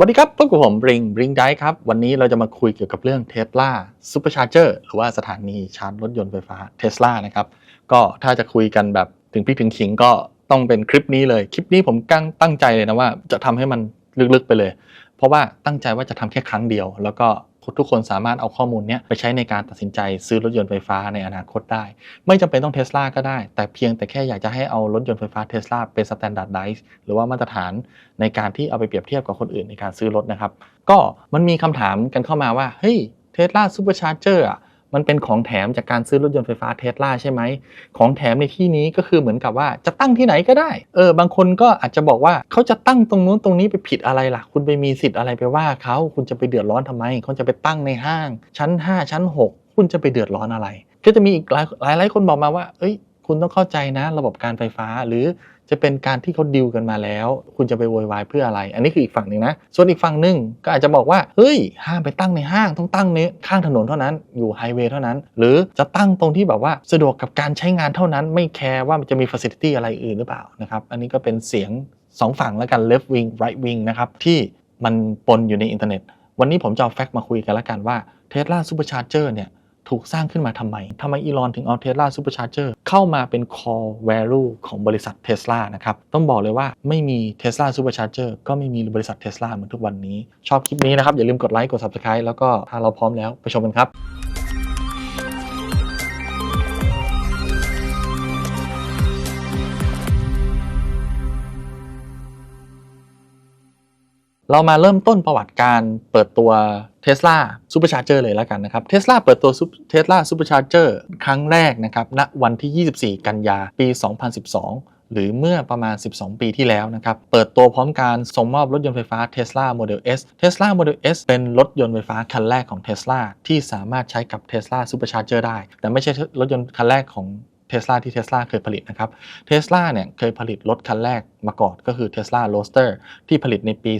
วัสดีครับพบกับผมบริงบริงได้ครับ วันนี้เราจะมาคุยเกี่ยวกับเรื่องเทสลาซูเปอร์ชาร์เจอร์หรือว่าสถานีชาร์จรถยนต์ไฟฟ้าเทสลานะครับ ก็ถ้าจะคุยกันแบบถึงพี่ถึงขิงก็ต้องเป็นคลิปนี้เลย คลิปนี้ผมกั้งตั้งใจเลยนะว่าจะทำให้มันลึกๆไปเลย เพราะว่าตั้งใจว่าจะทำแค่ครั้งเดียว แล้วก็ ทุกคนสามารถเอาข้อมูลนี้ไปใช้ในการตัดสินใจซื้อรถยนต์ไฟฟ้าในอนาคตได้ ไม่จำเป็นต้องเทสลาก็ได้ แต่เพียงแต่แค่อยากจะให้เอารถยนต์ไฟฟ้าเทสลาเป็นสแตนดาร์ดไดซ์หรือว่ามาตรฐานในการที่เอาไปเปรียบเทียบกับคนอื่นในการซื้อรถนะครับ ก็มันมีคำถามกันเข้ามาว่าเฮ้ยเทสลาซูเปอร์ชาร์เจอร์อะ มันเป็นของแถมจากการซื้อรถยนต์ไฟฟ้าเทสลาใช่ไหม ของแถมในที่นี้ก็คือเหมือนกับว่าจะตั้งที่ไหนก็ได้ เออ บางคนก็อาจจะบอกว่าเขาจะตั้งตรงนู้นตรงนี้ไปผิดอะไรล่ะ คุณไปมีสิทธิ์อะไรไปว่าเขาคุณจะไปเดือดร้อนทำไม เขาจะไปตั้งในห้าง ชั้น 5 ชั้น 6 คุณจะไปเดือดร้อนอะไร ก็จะมีอีกหลายหลายหลายคนบอกมาว่า เอ้ย คุณต้องเข้าใจนะระบบการไฟฟ้า หรือจะเป็นการที่เขาดิวกันมาแล้ว คุณจะไปโวยวายเพื่ออะไร อันนี้คืออีกฝั่งหนึ่งนะ ส่วนอีกฝั่งหนึ่งก็อาจจะบอกว่า เฮ้ย ห้ามไปตั้งในห้าง ต้องตั้งในข้างถนนเท่านั้น อยู่ไฮเวย์เท่านั้น หรือจะตั้งตรงที่แบบว่าสะดวกกับการใช้งานเท่านั้น ไม่แคร์ว่ามันจะมีฟัสซิลิตี้อะไรอื่นหรือเปล่านะครับ อันนี้ก็เป็นเสียงสองฝั่งแล้วกัน left wing right wing นะครับ ที่มันปนอยู่ในอินเทอร์เน็ต วันนี้ผมจะเอาแฟกต์มาคุยกันล้วกันว่า Tesla Supercharger เนี่ย ถูกสร้างขึ้นมาทำไมทำไมอีลอนถึงเอาเทสลาซูเปอร์ชาร์เจอร์เข้ามาเป็น core value ของบริษัทเทสลานะครับ ต้องบอกเลยว่าไม่มีเทสลาซูเปอร์ชาร์เจอร์ก็ไม่มีบริษัทเทสลาเหมือนทุกวันนี้ ชอบคลิปนี้นะครับ อย่าลืมกดไลค์กด Subscribe แล้วก็ถ้าเราพร้อมแล้วไปชมกันครับ เรามาเริ่มต้นประวัติการเปิดตัว Tesla Supercharger เลยแล้วกันนะครับ Tesla เปิดตัว Tesla Supercharger ครั้งแรกนะครับณวันที่ 24 กันยาปี 2012 หรือเมื่อประมาณ 12 ปีที่แล้วนะครับ เปิดตัวพร้อมการส่งมอบรถยนต์ไฟฟ้า Tesla Model S Tesla Model S เป็นรถยนต์ไฟฟ้าคันแรกของ Tesla ที่สามารถใช้กับ Tesla Supercharger ได้ แต่ไม่ใช่รถยนต์คันแรกของ เทสลาที่เทสลาเคยผลิตนะครับเทสลาเนี่ยเคยผลิตรถคันแรกมาก่อนก็คือ Tesla Roadster ที่ผลิตในปี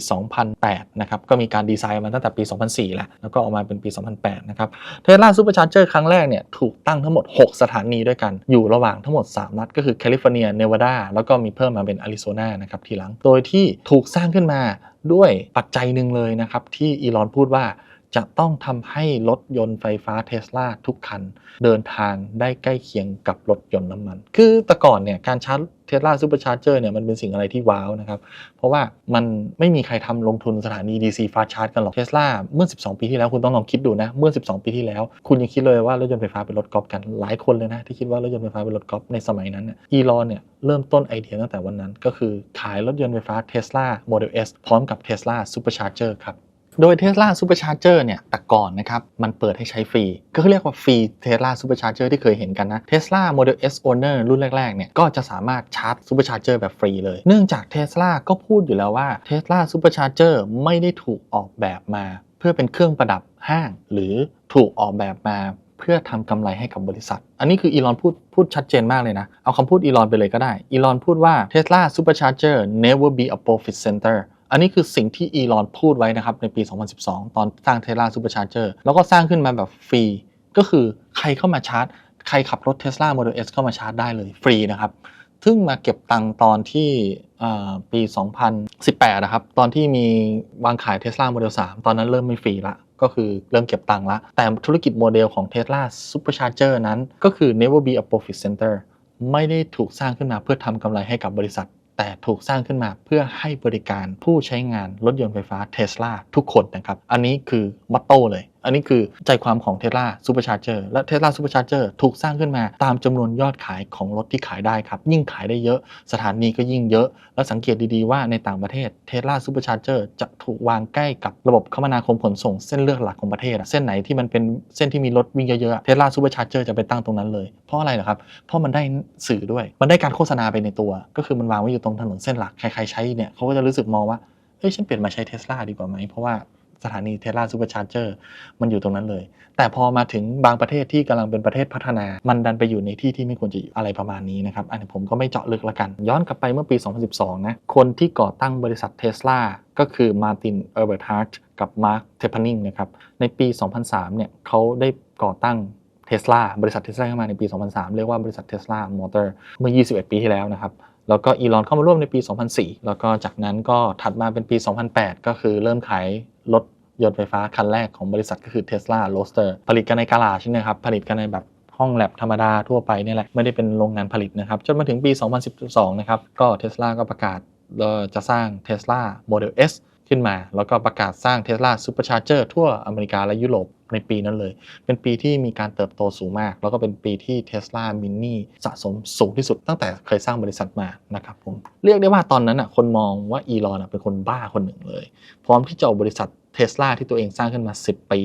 2008 นะครับ ก็มีการดีไซน์มาตั้งแต่ปี 2004 แล้ว แล้วก็ออกมาเป็นปี 2008 นะครับเทสลาซูเปอร์ชาร์เจอร์ครั้งแรกเนี่ยถูกตั้งทั้งหมด 6 สถานีด้วยกัน อยู่ระหว่างทั้งหมด 3 รัฐ ก็คือแคลิฟอร์เนีย เนวาดา แล้วก็มีเพิ่มมาเป็นอาริโซนา นะครับทีหลัง โดยที่ถูกสร้างขึ้นมาด้วยปัจจัยหนึ่งเลยนะครับที่อีลอนพูดว่า จะต้องทำให้รถยนต์ไฟฟ้าเทสลาทุกคัน เดินทางได้ใกล้เคียงกับรถยนต์น้ำมัน คือแต่ก่อนเนี่ยการชาร์จเทสลาซูเปอร์ชาร์เจอร์เนี่ยมันเป็นสิ่งอะไรที่ว้าวนะครับ เพราะว่ามันไม่มีใครทำลงทุนสถานี DC fast charge กันหรอกเทสลาเมื่อ 12 ปีที่แล้วคุณต้องลองคิดดูนะ เมื่อ 12 ปีที่แล้ว คุณยังคิดเลยว่ารถยนต์ไฟฟ้าเป็นรถกอล์ฟกันหลายคนเลยนะ ที่คิดว่ารถยนต์ไฟฟ้าเป็นรถกอล์ฟในสมัยนั้นเนี่ยอีลอนเนี่ยเริ่มต้นไอเดียตั้งแต่วันนั้น ก็คือขายรถยนต์ไฟฟ้า Tesla Model S พร้อมกับ Tesla Supercharger ครับ โดย Tesla Supercharger เนี่ยแต่ก่อนนะครับมันเปิดให้ใช้ฟรี ก็คือเรียกว่าฟรี Tesla Supercharger ที่เคยเห็นกันนะ Tesla Model S Owner รุ่นแรกๆเนี่ยก็จะสามารถชาร์จ Supercharger แบบฟรีเลย เนื่องจาก Tesla ก็พูดอยู่แล้วว่า Tesla Supercharger ไม่ได้ถูกออกแบบมา เพื่อเป็นเครื่องประดับห้าง หรือถูกออกแบบมาเพื่อทำกำไรให้กับบริษัท อันนี้คืออีลอนพูดพูดชัดเจนมากเลยนะ เอาคำพูดอีลอนไปเลยก็ได้ อีลอนพูดว่า Tesla Supercharger never be a profit center อันนี้คือสิ่งที่อีลอนพูดไว้นะครับในปี 2012 ตอนสร้าง Tesla Supercharger แล้วก็สร้างขึ้นมาแบบฟรี ก็คือใครเข้ามาชาร์จ ใครขับรถ Tesla Model S เข้ามาชาร์จได้เลยฟรีนะครับซึ่งมาเก็บตังค์ตอนที่ปี 2018 นะครับ ตอนที่มีวางขาย Tesla Model 3 ตอนนั้นเริ่มไม่ฟรีละก็คือเริ่มเก็บตังค์ละ แต่ธุรกิจโมเดลของ Tesla Supercharger นั้น ก็คือ never be a profit center ไม่ได้ถูกสร้างขึ้นมาเพื่อทำกำไรให้กับบริษัท แต่ถูกสร้างขึ้นมาเพื่อให้บริการผู้ใช้งานรถยนต์ไฟฟ้าเทสลาทุกคนนะครับ อันนี้คือมัตโต้เลยอันนี้คือใจความของ Tesla Supercharger และ Tesla Supercharger ถูกสร้างขึ้นมาตามจำนวนยอดขายของรถที่ขายได้ครับ ยิ่งขายได้เยอะ สถานีก็ยิ่งเยอะ แล้วสังเกตดีๆว่าในต่างประเทศ Tesla Supercharger จอร์จะถูกวางใกล้กับระบบคมนาคมขนส่งเส้นเลือกหลักของประเทศ เส้นไหนที่มันเป็นเส้นที่มีรถวิ่งเยอะๆ Tesla Supercharger จอร์จะไปตั้งตรงนั้นเลยเพราะอะไรเหรอครับเพราะมันได้สื่อด้วย มันได้การโฆษณาไปในตัว ก็คือมันวางไว้อยู่ตรงถนนเส้นหลักใครๆใช้เนี่ยเขาก็จะรู้สึกมองว่าเฮ้ยฉันเปลี่ยนมาใช้ Tesla ดีกว่าไหมเพราะว่า สถานี Tesla Supercharger มันอยู่ตรงนั้นเลย แต่พอมาถึงบางประเทศที่กำลังเป็นประเทศพัฒนา มันดันไปอยู่ในที่ที่ไม่ควรจะอยู่อะไรประมาณนี้นะครับ อันนี้ผมก็ไม่เจาะลึกละกัน ย้อนกลับไปเมื่อปี 2012 นะ คนที่ก่อตั้งบริษัท Tesla ก็คือมาร์ตินเออร์เบิร์ตฮาร์ t กับมาร์คเทปานิงนะครับ ในปี 2003 เนี่ยเขาได้ก่อตั้ง Tesla บริษัท Tesla ขึ้นมาในปี 2003 เรียกว่าบริษัท Tesla Motor เมื่อ 21 ปีที่แล้วนะครับ แล้วก็อีลอนเข้ามาร่วมในปี 2004 แล้วก็จากนั้นก็ถัดมาเป็นปี 2008 ก็คือเริ่มขายรถยนต์ไฟฟ้าคันแรกของบริษัทก็คือ Tesla Roadster ผลิตกันในกาลาชนะครับ ผลิตกันในแบบห้องแลบธรรมดาทั่วไปนี่แหละ ไม่ได้เป็นโรงงานผลิตนะครับ จนมาถึงปี 2012 นะครับ ก็ Tesla ก็ประกาศจะสร้าง Tesla Model S ขึ้นมา แล้วก็ประกาศสร้าง Tesla Supercharger ทั่วอเมริกาและยุโรปในปีนั้นเลย เป็นปีที่มีการเติบโตสูงมาก แล้วก็เป็นปีที่ Tesla Mini สะสมสูงที่สุดตั้งแต่เคยสร้างบริษัทมานะครับผม เรียกได้ว่าตอนนั้นอะคนมองว่าอีลอนเป็นคนบ้าคนหนึ่งเลย พร้อมที่จะเอาบริษัทเทสลาที่ตัวเองสร้างขึ้นมา 10 ปี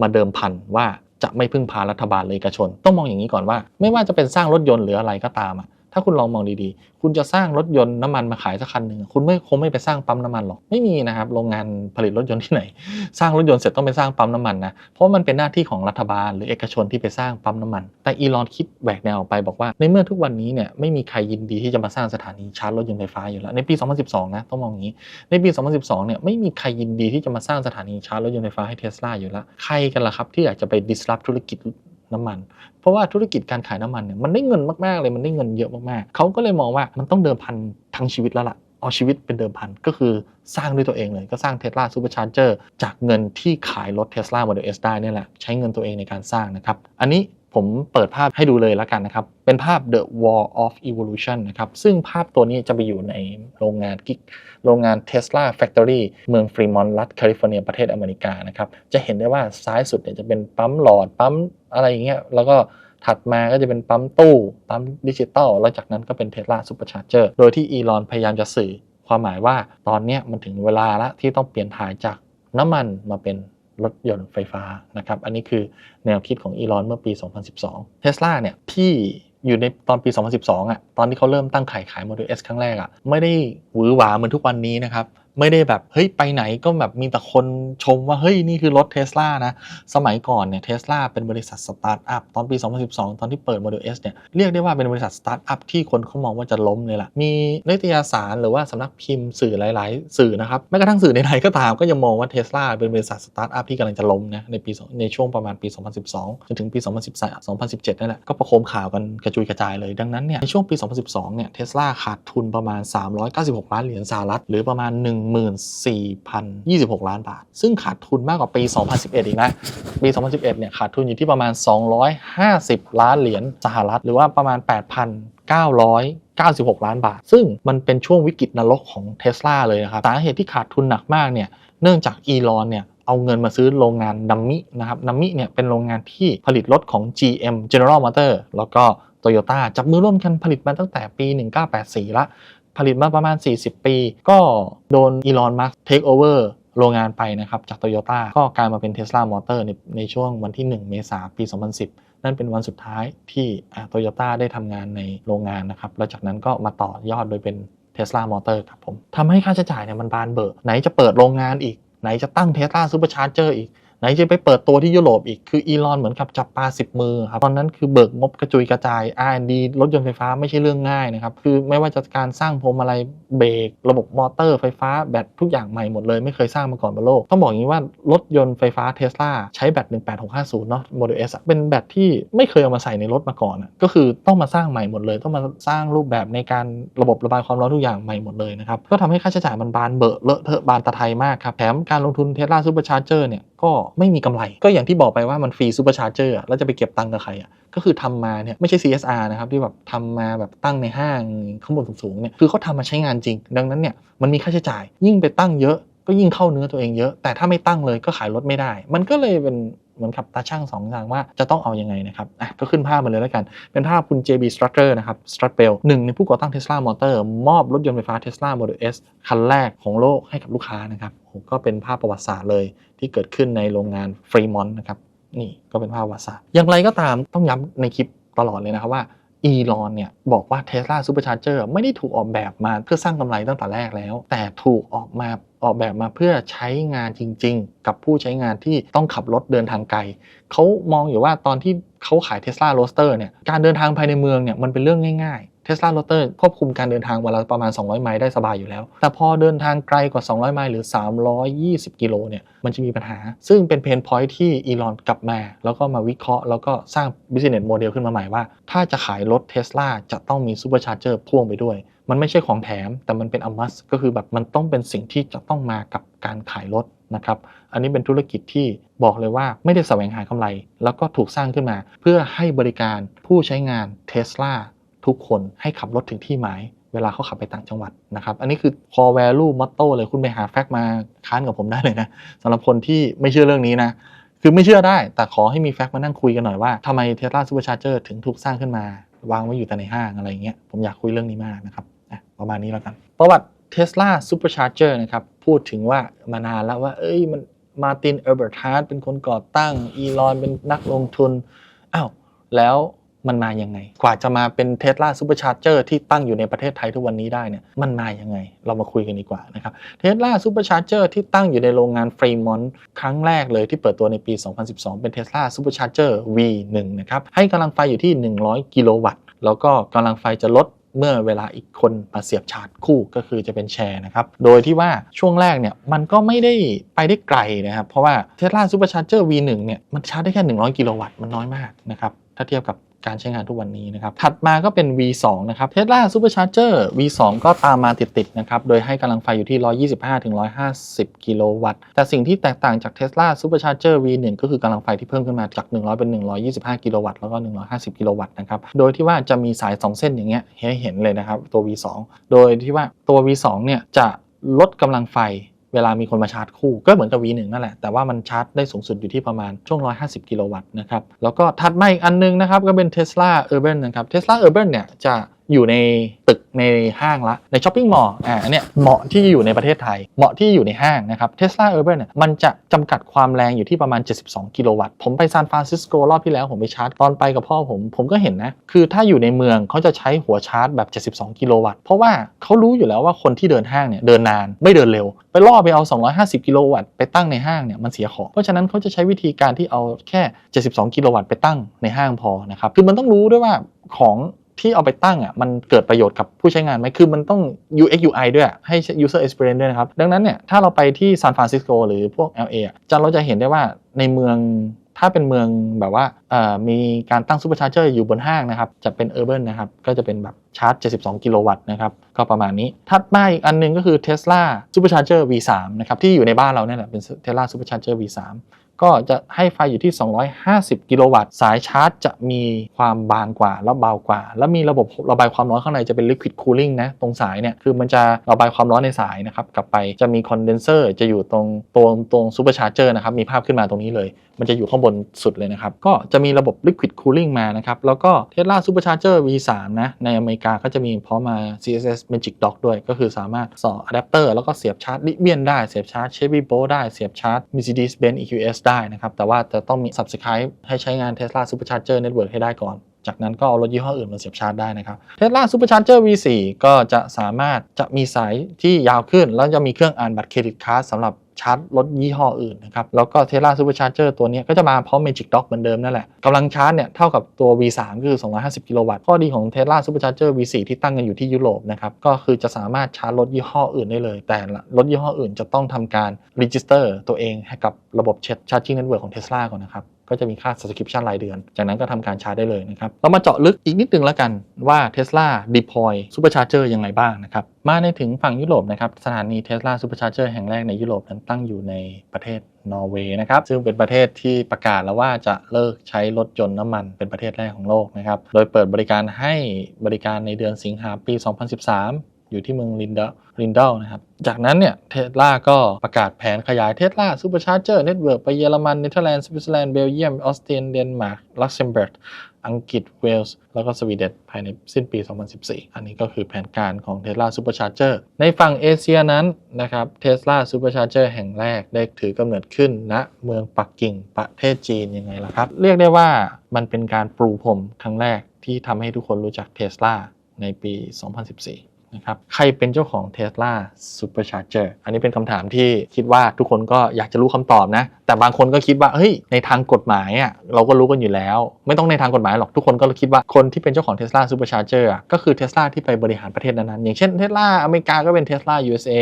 มาเดิมพันว่าจะไม่พึ่งพารัฐบาลเลยเอกชน ต้องมองอย่างนี้ก่อนว่า ไม่ว่าจะเป็นสร้างรถยนต์หรืออะไรก็ตามอะ ถ้าคุณลองมองดีๆ คุณจะสร้างรถยนต์น้ำมันมาขายสักคันหนึ่งคุณไม่คงไม่ไปสร้างปั๊มน้ำมันหรอกไม่มีนะครับโรงงานผลิตรถยนต์ที่ไหน สร้างรถยนต์เสร็จต้องไปสร้างปั๊มน้ำมันนะเพราะมันเป็นหน้าที่ของรัฐบาล หรือเอกชนที่ไปสร้างปั๊มน้ำมัน แต่อีลอนคิดแหวกแนวออกไปบอกว่าในเมื่อทุกวันนี้เนี่ยไม่มีใครยินดีที่จะมาสร้างสถานีชาร์จรถยนต์ไฟฟ้าอยู่แล้วในปี 2012 นะต้องมองอย่างนี้ ในปี 2012 เนี่ยไม่มีใครยินดีที่จะมาสร้างสถานีชาร์จรถยนต์ไฟฟ้าให้เทสลาอยู่แล้วใครกันล่ะครับที่อยากจะไป disrupt ธุรกิจ น้ำมัน เพราะว่าธุรกิจการขายน้ำมันเนี่ยมันได้เงินมากๆเลยมันได้เงินเยอะมากๆเขาก็เลยมองว่ามันต้องเดิมพันทั้งชีวิตแล้วล่ะเอาชีวิตเป็นเดิมพันก็คือสร้างด้วยตัวเองเลย ก็สร้าง Tesla Supercharger จอร์จากเงินที่ขายรถ Tesla Model S ได้นี่แหละ ใช้เงินตัวเองในการสร้างนะครับ อันนี้ผมเปิดภาพให้ดูเลยแล้วกันนะครับ เป็นภาพ The War of Evolution นะครับ ซึ่งภาพตัวนี้จะไปอยู่ในโรงงานกิกโรงงาน Tesla Factory เมืองฟรีมอนต์รัฐแคลิฟอร์เนียประเทศอเมริกานะครับ จะเห็นได้ว่าซ้ายสุดเนี่ยจะเป็นปั๊มหลอดปั๊ม อะไรอย่างเงี้ยแล้วก็ถัดมาก็จะเป็นปั๊มตู้ ปั๊มดิจิตอลแล้วจากนั้นก็เป็น Tesla Supercharger โดยที่อีลอนพยายามจะสื่อความหมายว่าตอนนี้มันถึงเวลาล้วที่ต้องเปลี่ยนถ่ายจากน้ำมันมาเป็นรถยนต์ไฟฟ้านะครับ อันนี้คือแนวคิดของอีลอนเมื่อปี 2012 Tesla เนี่ยที่อยู่ในตอนปี 2012 อะ ตอนที่เขาเริ่มตั้งขายขาย Model S ครั้งแรกอะ ไม่ได้หวือหวาเหมือนทุกวันนี้นะครับ ไม่ได้แบบเฮ้ยไปไหนก็แบบมีแต่คนชมว่าเฮ้ยนี่คือรถเทสลานะ สมัยก่อนเนี่ยเทสลาเป็นบริษัทสตาร์ทอัพตอนปี 2012 ตอนที่เปิด Model S เนี่ยเรียกได้ว่าเป็นบริษัทสตาร์ทอัพที่คนเขามองว่าจะล้มเลยล่ะ มีนิตยสารหรือว่าสำนักพิมพ์สื่อหลาย ๆ สื่อนะครับแม้กระทั่งสื่อในไทยก็ตามก็ยังมองว่าเทสลาเป็นบริษัทสตาร์ทอัพที่กำลังจะล้มนะในปีในช่วงประมาณปี 2012 จนถึงปี 2013 2017 นั่นแหละก็ประโคมข่าวกันกระจุยกระจายเลยดังนั้นเนี่ยในช่วงปี 2012 เนี่ยเทสลาขาดทุนประมาณ 396 ล้านเหรียญสหรัฐหรือประมาณ14,026 ล้านบาท ซึ่งขาดทุนมากกว่าปี 2011 อีกนะ ปี 2011 เนี่ยขาดทุนอยู่ที่ประมาณ 250 ล้านเหรียญสหรัฐ หรือว่าประมาณ 8,996 ล้านบาท ซึ่งมันเป็นช่วงวิกฤตนรกของเท s l a เลยนะครับ สาเหตุที่ขาดทุนหนักมากเนี่ย เนื่องจากอีลอนเนี่ยเอาเงินมาซื้อโรงงานนัมมินะครับ นัมมิเนี่ยเป็นโรงงานที่ผลิตรถของ GM General Motor แล้วก็ Toyota จับมือร่วมกันผลิตมาตั้งแต่ปี 1984 ละ ผลิตมาประมาณ 40 ปี ก็โดนอีลอนมาร์เทคโอเวอร์โรงงานไปนะครับจาก Toyota ก็กลายมาเป็น Tesla Motor ในในช่วงวันที่ 1 เมษายนปี 2010 นั่นเป็นวันสุดท้ายที่โตโยต้าได้ทำงานในโรงงานนะครับ แล้วจากนั้นก็มาต่อยอดโดยเป็น Tesla Motor ครับผมทำให้ค่าใช้จ่ายเนี่ยมันบานเบิกไหนจะเปิดโรงงานอีก ไหนจะตั้ง Tesla Supercharger อีก ไหนจะไปเปิดตัวที่ยุโรปอีกคืออีลอนเหมือนกับจับปลาสิบมือครับตอนนั้นคือเบิกงบกระจุยกระจาย R&D รถยนต์ไฟฟ้าไม่ใช่เรื่องง่ายนะครับ คือไม่ว่าจะการสร้างพวงมาลัยเบรกระบบมอเตอร์ไฟฟ้าแบตทุกอย่างใหม่หมดเลยไม่เคยสร้างมาก่อนบนโลก ต้องบอกอย่างนี้ว่ารถยนต์ไฟฟ้าเทสลาใช้แบต 18650 เนาะ Model S อะเป็นแบตที่ไม่เคยเอามาใส่ในรถมาก่อนอะก็คือต้องมาสร้างใหม่หมดเลย ต้องมาสร้างรูปแบบในการระบบระบายความร้อนทุกอย่างใหม่หมดเลยนะครับก็ทำให้ค่าใช้จ่ายมันบานเบอะเลอะเทอะบานตะไทยมากครับแถมการลงทุนเทสลาซูเปอร์ชาร์เจอร์เนี่ยก็ไม่มีกำไร ก็อย่างที่บอกไปว่ามันฟรีซูเปอร์ชาร์เจอร์แล้วจะไปเก็บตังค์กับใครอะก็คือทำมาเนี่ยไม่ใช่ CSR นะครับที่แบบทำมาแบบตั้งในห้างข้างบนสูงๆเนี่ยคือเขาทำมาใช้งานจริง ดังนั้นเนี่ยมันมีค่าใช้จ่าย ยิ่งไปตั้งเยอะก็ยิ่งเข้าเนื้อตัวเองเยอะ แต่ถ้าไม่ตั้งเลยก็ขายรถไม่ได้ มันก็เลยเป็นเหมือนกับตาช่างสองอย่างว่าจะต้องเอายังไงนะครับอะก็ขึ้นภาพมาเลยแล้วกัน เป็นภาพคุณ JB Strutter นะครับ Strutbell หนึ่งในผู้ก่อตั้ง Tesla Motor มอบรถยนต์ไฟฟ้า Tesla Model S คันแรกของโลกให้กับลูกค้านะครับโอ้โหก็เป็นภาพประวัติศาสตร์เลย ที่เกิดขึ้นในโรงงานฟรีมอนต์นะครับนี่ก็เป็นภาพประวัติศาสตร์อย่างไรก็ตามต้องย้ำในคลิปตลอดเลยนะครับว่าอีลอนเนี่ยบอกว่า Tesla Supercharger ไม่ได้ถูกออกแบบมาเพื่อสร้างกำไรตั้งแต่แรกแล้ว แต่ถูกออกมาออกแบบมาเพื่อใช้งานจริง ๆ กับผู้ใช้งานที่ต้องขับรถเดินทางไกลเขามองอยู่ว่าตอนที่เขาขาย Tesla Roadster เนี่ยการเดินทางภายในเมืองเนี่ยมันเป็นเรื่องง่าย ๆ Tesla Roadster ควบคุมการเดินทางวันละประมาณ 200 ไมล์ได้สบายอยู่แล้ว แต่พอเดินทางไกลกว่า 200 ไมล์หรือ 320 กิโลเนี่ยมันจะมีปัญหา ซึ่งเป็นเพนพอยที่อีลอนกลับมา แล้วก็มาวิเคราะห์ แล้วก็สร้าง business model ขึ้นมาใหม่ว่า ถ้าจะขายรถ Tesla จะต้องมี Supercharger พ่วงไปด้วย มันไม่ใช่ของแถม แต่มันเป็นอมัสก็คือแบบมันต้องเป็นสิ่งที่จะต้องมากับการขายรถนะครับอันนี้เป็นธุรกิจที่บอกเลยว่าไม่ได้แสวงหากำไร แล้วก็ถูกสร้างขึ้นมา เพื่อให้บริการผู้ใช้งานเทสลา ทุกคนให้ขับรถถึงที่หมาย เวลาเขาขับไปต่างจังหวัดนะครับ อันนี้คือ core value motto เลยคุณไปหาแฟกต์มาค้านกับผมได้เลยนะสำหรับคนที่ไม่เชื่อเรื่องนี้นะคือไม่เชื่อได้ แต่ขอให้มีแฟกต์มานั่งคุยกันหน่อยว่าทำไมเทสลาซูเปอร์ชาร์เจอร์ถึงถูกสร้างขึ้นมา วางไว้อยู่แต่ในห้างอะไรอย่างเงี้ยผมอยากคุยเรื่องนี้มากนะครับประมาณนี้แล้วกันประวัติเทสลาซูเปอร์ชาร์เจอร์นะครับพูดถึงว่ามานานแล้วว่า เอ้ยมันมาตินเออร์เบิร์ตฮาร์ดเป็นคนก่อตั้งอีลอนเป็นนักลงทุนอ้าวแล้ว มันมาอยังไง กว่าจะมาเป็นเทสลาซูเปอร์ชาร์เจอร์ที่ตั้งอยู่ในประเทศไทยทุกวันนี้ได้เนี่ยมันมาอยังไง เรามาคุยกันดีกว่านะครับเทสลาซูเปอร์ชาร์เจอร์ที่ตั้งอยู่ในโรงงานเฟรมอนต์ครั้งแรกเลยที่เปิดตัวในปี 2012 เป็นเทสลาซูเปอร์ชาร์เจอร์ V1 นะครับให้กำลังไฟอยู่ที่ 100 กิโลวัตต์ แล้วก็กำลังไฟจะลดเมื่อเวลาอีกคนมาเสียบชาร์จคู่ก็คือจะเป็นแชร์นะครับ โดยที่ว่าช่วงแรกเนี่ยมันก็ไม่ได้ไปได้ไกลนะครับ เพราะว่า Tesla Supercharger V1 เนี่ยมันชาร์จได้แค่ 100 กิโลวัตต์มันน้อยมากนะครับ ถ้าเทียบกับ การใช้งานทุกวันนี้นะครับ ถัดมาก็เป็น V2 นะครับ Tesla Supercharger V2 ก็ตามมาติดๆนะครับ โดยให้กำลังไฟอยู่ที่ 125-150 กิโลวัตต์ แต่สิ่งที่แตกต่างจาก Tesla Supercharger V1 ก็คือกำลังไฟที่เพิ่มขึ้นมาจาก 100 เป็น 125 กิโลวัตต์ แล้วก็ 150 กิโลวัตต์นะครับ โดยที่ว่าจะมีสาย 2 เส้นอย่างเงี้ยให้เห็นเลยนะครับ ตัว V2 โดยที่ว่าตัว V2 เนี่ยจะลดกำลังไฟ เวลามีคนมาชาร์จคู่ก็เหมือนกับ V1 นั่นแหละ แต่ว่ามันชาร์จได้สูงสุดอยู่ที่ประมาณช่วง 150 กิโลวัตต์นะครับ แล้วก็ถัดมาอีกอันนึงนะครับ ก็เป็น Tesla Urban นะครับ Tesla Urban เนี่ยจะ อยู่ในตึกในห้างละในช้อปปิ้งมอลล์อ่าอันเนี้ยเหมาะที่อยู่ในประเทศไทย เหมาะที่อยู่ในห้างนะครับ Tesla Urban เบิร์นี่ยมันจะจำกัดความแรงอยู่ที่ประมาณ 72 กิโลวัตต์ ผมไปซานฟรานซิสโกรอบที่แล้วผมไปชาร์จตอนไปกับพ่อผม ผมก็เห็นนะ คือถ้าอยู่ในเมืองเขาจะใช้หัวชาร์จแบบ 72 กิโลวัตต์ เพราะว่าเขารู้อยู่แล้วว่าคนที่เดินห้างเนี่ยเดินนานไม่เดินเร็ว ไปล่อไปเอา 250 กิโลวัตต์ไปตั้งในห้างเนี่ยมันเสียของ เพราะฉะนั้นเขาจะใช้วิธีการที่เอาแค่ 72 กิโลวัตต์ไปตั้งในห้างพอนะครับคือมันต้องรู้ด้วยว่าของ ที่เอาไปตั้งอะมันเกิดประโยชน์กับผู้ใช้งานไหมคือมันต้อง UX UI ด้วยให้ user experience ด้วยนะครับ ดังนั้นเนี่ยถ้าเราไปที่ซานฟรานซิสโกหรือพวก LA อะจะเราจะเห็นได้ว่าในเมืองถ้าเป็นเมืองแบบว่ามีการตั้งซูเปอร์ชาร์เจอร์อยู่บนห้างนะครับ จะเป็น urban นนะครับ ก็จะเป็นแบบชาร์จ 72 กิโลวัตต์นะครับ ก็ประมาณนี้ ถัดมาอีกอันหนึงก็คือ Tesla Supercharger V3 นะครับ ที่อยู่ในบ้านเราเนี่ยแหละเป็น Tesla Supercharger V3 ก็จะให้ไฟอยู่ที่ 250 กิโลวัตต์ สายชาร์จจะมีความบางกว่าและเบากว่า แล้วมีระบบระบายความร้อนข้างในจะเป็น liquid cooling นะตรงสายเนี่ยคือมันจะระบายความร้อนในสายนะครับกลับไปจะมีคอนเดนเซอร์จะอยู่ตรงตรงตรงซูเปอร์ชาร์เจอร์นะครับมีภาพขึ้นมาตรงนี้เลย มันจะอยู่ข้างบนสุดเลยนะครับ ก็จะมีระบบ liquid cooling มานะครับ แล้วก็ Tesla Supercharger V3 นะในอเมริกาก็จะมีพร้อมมา CSS Magic Dock ด้วยก็คือสามารถต่ออะแดปเตอร์แล้วก็เสียบชาร์จลิเบียนได้เสียบชาร์จ Chevy Bolt ได้เสียบชาร์จ Mercedes-Benz EQS ได้นะครับ แต่ว่าจะต้องมี Subscribe ให้ใช้งาน Tesla Supercharger Network ให้ได้ก่อน จากนั้นก็เอารถยี่ห้ออื่นมาเสียบชาร์จได้นะครับ Tesla Supercharger V4 ก็จะสามารถจะมีสายที่ยาวขึ้น แล้วจะมีเครื่องอ่านบัตรเครดิตคาร์ดสำหรับ ชาร์จรถยี่ห้ออื่นนะครับ แล้วก็ Tesla Supercharger ตัวนี้ก็จะมาพร้อม Magic Dock เหมือนเดิมนั่นแหละกำลังชาร์จเนี่ยเท่ากับตัว V3 ก็คือ 250 กิโลวัตต์ ข้อดีของ Tesla Supercharger V4 ที่ตั้งกันอยู่ที่ยุโรปนะครับ ก็คือจะสามารถชาร์จรถยี่ห้ออื่นได้เลย แต่รถยี่ห้ออื่นจะต้องทำการรีจิสเตอร์ตัวเองให้กับระบบชาร์จิ่งเน็ตเวิร์กของ Tesla ก่อนนะครับ ก็จะมีค่า subscription รายเดือน จากนั้นก็ทำการชาร์จได้เลยนะครับ เรามาเจาะลึกอีกนิดนึงแล้วกันว่า Tesla deploy supercharger ยังไงบ้างนะครับ มาในถึงฝั่งยุโรปนะครับ สถานี Tesla supercharger แห่งแรกในยุโรปนั้นตั้งอยู่ในประเทศนอร์เวย์นะครับ ซึ่งเป็นประเทศที่ประกาศแล้วว่าจะเลิกใช้รถยนต์น้ำมันเป็นประเทศแรกของโลกนะครับ โดยเปิดบริการให้บริการในเดือนสิงหาปี 2013 อยู่ที่เมืองลินเดลลินเดลนะครับ จากนั้นเนี่ยเทสลาก็ประกาศแผนขยายเทสลาซูเปอร์ชาร์เจอร์เน็ตเวิร์กไปเยอรมันเนเธอร์แลนด์สวิตเซอร์แลนด์เบลเยียมออสเตรียเดนมาร์กลักเซมเบิร์กอังกฤษเวลส์แล้วก็สวีเดนภายในสิ้นปี 2014 อันนี้ก็คือแผนการของ Tesla Supercharger ในฝั่งเอเชียนั้นนะครับ Tesla Supercharger แห่งแรกได้ถือกำเนิดขึ้นณเมืองปักกิ่งประเทศจีนยังไงล่ะครับ เรียกได้ว่ามันเป็นการปรูพรมครั้งแรกที่ทำให้ทุกคนรู้จัก Tesla ในปี 2014 นะครับใครเป็นเจ้าของ Tesla Supercharger อันนี้เป็นคำถามที่คิดว่าทุกคนก็อยากจะรู้คำตอบนะ แต่บางคนก็คิดว่าเฮ้ยในทางกฎหมายอะเราก็รู้กันอยู่แล้ว ไม่ต้องในทางกฎหมายหรอกทุกคนก็คิดว่าคนที่เป็นเจ้าของ Tesla Supercharger อะก็คือ Tesla ที่ไปบริหารประเทศนั้นๆอย่างเช่น Tesla อเมริกาก็เป็น Tesla USA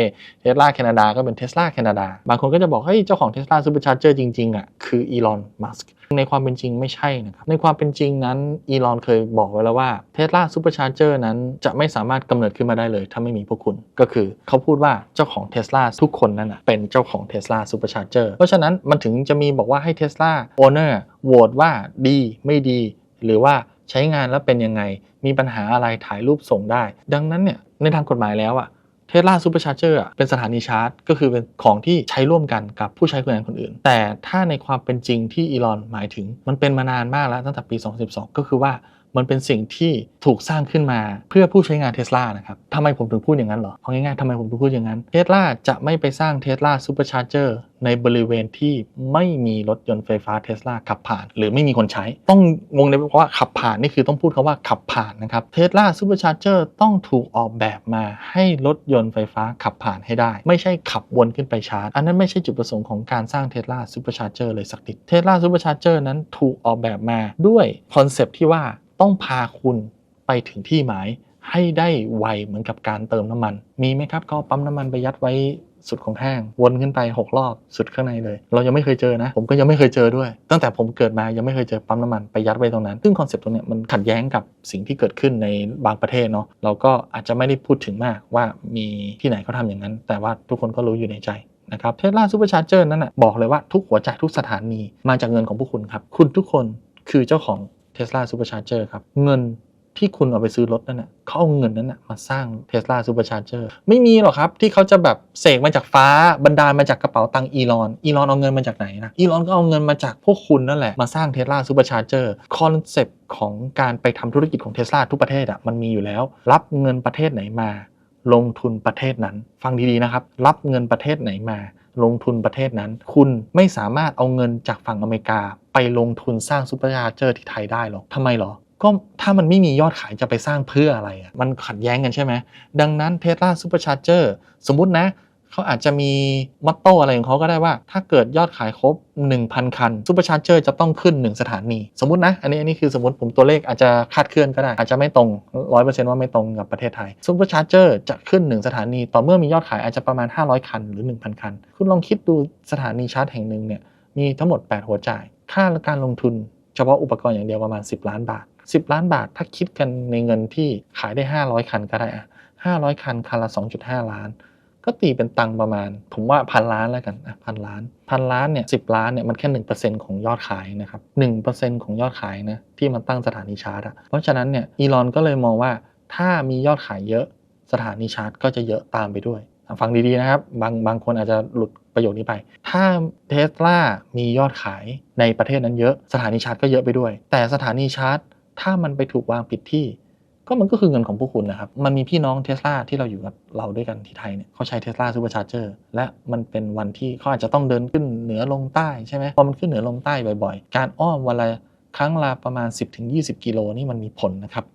Tesla แคนาดาก็เป็น Tesla แคนาดาบางคนก็จะบอกเฮ้ยเจ้าของ Tesla Supercharger จริงๆอะคือ Elon Musk ในความเป็นจริงไม่ใช่นะครับในความเป็นจริงนั้นอีลอนเคยบอกไว้แล้วว่าเทสลาซูเปอร์ชาร์เจอร์นั้นจะไม่สามารถกำเนิดขึ้นมาได้เลย ถ้าไม่มีพวกคุณก็คือเขาพูดว่าเจ้าของเทสลาทุกคนนั้นนะเป็นเจ้าของเทสลาซูเปอร์ชาร์เจอร์เพราะฉะนั้นมันถึงจะมีบอกว่าให้เทสลาโอเนอร์โหวตว่าดีไม่ดี หรือว่าใช้งานแล้วเป็นยังไง มีปัญหาอะไรถ่ายรูปส่งได้ ดังนั้นเนี่ยในทางกฎหมายแล้วอะ เทสลาซูเปอร์ชาร์เจอร์เป็นสถานีชาร์จ ก็คือเป็นของที่ใช้ร่วมกันกับผู้ใช้คนอื่นคนอื่น แต่ถ้าในความเป็นจริงที่อีลอนหมายถึง มันเป็นมานานมากแล้วตั้งแต่ปี 2012 ก็คือว่า มันเป็นสิ่งที่ถูกสร้างขึ้นมาเพื่อผู้ใช้งานเทสลานะครับทำไมผมถึงพูดอย่างนั้นเหรอเอาง่ายๆทำไมผมถึงพูดอย่างนั้นเทสลาจะไม่ไปสร้างเทสลาซูเปอร์ชาร์เจอร์ในบริเวณที่ไม่มีรถยนต์ไฟฟ้าเทสลาขับผ่าน หรือไม่มีคนใช้ ต้องวงเล็บว่าขับผ่านนี่คือต้องพูดคาว่าขับผ่านนะครับเทสลาซูเปอร์ชาร์เจอร์ต้องถูกออกแบบมาให้รถยนต์ไฟฟ้าขับผ่านให้ได้ ไม่ใช่ขับวนขึ้นไปชาร์จ อันนั้นไม่ใช่จุดประสงค์ของการสร้างเทสลาซูเปอร์ชาร์เจอร์เลยสักนิดเทสลาซูเปอร์ชาร์เจอร์นั้นถูกออกแบบมาด้วยคอนเซปที่ว่า ต้องพาคุณไปถึงที่หมายให้ได้ไวเหมือนกับการเติมน้ำมัน มีไหมครับก็ปั๊มน้ำมันไปยัดไว้สุดของแท่งวนขึ้นไป 6 รอบสุดข้างในเลย เรายังไม่เคยเจอนะ ผมก็ยังไม่เคยเจอด้วย ตั้งแต่ผมเกิดมายังไม่เคยเจอปั๊มน้ำมันไปยัดไว้ตรงนั้น ซึ่งคอนเซ็ปต์ตรงนี้มันขัดแย้งกับสิ่งที่เกิดขึ้นในบางประเทศเนาะเราก็อาจจะไม่ได้พูดถึงมากว่ามีที่ไหนเขาทำอย่างนั้น แต่ว่าทุกคนก็รู้อยู่ในใจนะครับเทสลาซูเปอร์ชาร์เจอร์นั้นนะบอกเลยว่าทุกหัวใจทุกสถานีมาจากเงินของพวกคุณครับคุณทุกคนคือเจ้าของ เทสลาซูเปอร์ชาร์เจอร์ครับ เงินที่คุณเอาไปซื้อรถนั่นน่ะเขาเอาเงินนั้นน่ะมาสร้างเทสลาซูเปอร์ชาร์เจอร์ไม่มีหรอกครับ ที่เขาจะแบบเสกมาจากฟ้าบันดาลมาจากกระเป๋าตังอีลอน อีลอนเอาเงินมาจากไหนนะอีลอนก็เอาเงินมาจากพวกคุณนั่นแหละ มาสร้างเทสลาซูเปอร์ชาร์เจอร์คอนเซปต์ของการไปทำธุรกิจของเทสลาทุกประเทศอะมันมีอยู่แล้ว รับเงินประเทศไหนมา ลงทุนประเทศนั้น ฟังดีๆนะครับ รับเงินประเทศไหนมา ลงทุนประเทศนั้น คุณไม่สามารถเอาเงินจากฝั่งอเมริกา ไปลงทุนสร้างซูเปอร์ชาร์เจอร์ที่ไทยได้หรอกทำไมหรอก็ถ้ามันไม่มียอดขายจะไปสร้างเพื่ออะไรอะมันขัดแย้งกันใช่ไหม ดังนั้นเทสลาซูเปอร์ชาร์เจอร์สมมตินะ เขาอาจจะมีมอตโต้อะไรของเขาก็ได้ว่า ถ้าเกิดยอดขายครบ 1,000 คันซูเปอร์ชาร์เจอร์จะต้องขึ้น 1 สถานี สมมตินะ อันนี้อันนี้คือสมมติผมตัวเลขอาจจะคาดเคลื่อนก็ได้ อาจจะไม่ตรง 100%ว่าไม่ตรงกับประเทศไทยซูเปอร์ชาร์เจอร์จะขึ้น 1 สถานี ต่อเมื่อมียอดขายอาจจะประมาณ 500 คันหรือ 1,000 คัน คุณลองคิดดูสถานีชาร์จแห่งหนึ่งเนี่ยมีทั้งหมด 8 หัวจ่าย ค่าการลงทุนเฉพาะอุปกรณ์อย่างเดียวประมาณ 10 ล้านบาท 10 ล้านบาทถ้าคิดกันในเงินที่ขายได้ 500 คันก็ได้อะ500 คันคันละ 2.5 ล้าน ก็ตีเป็นตังประมาณ ผมว่าพันล้านแล้วกันอะพันล้านพันล้านเนี่ยสิล้านเนี่ยมันแค่หนึ่งเปอร์เซ็นต์ของยอดขายนะครับหนึ่งเปอร์เซ็นต์ของยอดขายนะที่มันตั้งสถานีชาร์จอะเพราะฉะนั้นเนี่ยอีลอนก็เลยมองว่าถ้ามียอดขายเยอะสถานีชาร์จก็จะเยอะตามไปด้วย ฟังดีๆนะครับ บางบางคนอาจจะหลุดประโยคนี้ไป ถ้าเทสลามียอดขายในประเทศนั้นเยอะ สถานีชาร์จก็เยอะไปด้วย แต่สถานีชาร์จถ้ามันไปถูกวางผิดที่ ก็มันก็คือเงินของพวกคุณนะครับ มันมีพี่น้องเทสลาที่เราอยู่กับเราด้วยกันที่ไทยเนี่ยเขาใช้เทสลาซูเปอร์ชาร์เจอร์และมันเป็นวันที่เขาอาจจะต้องเดินขึ้นเหนือลงใต้ใช่ไหมพอมันขึ้นเหนือลงใต้บ่อยๆ การอ้อมวันละ ครั้งละประมาณ 10-20 กิโลนี่มันมีผลนะครับ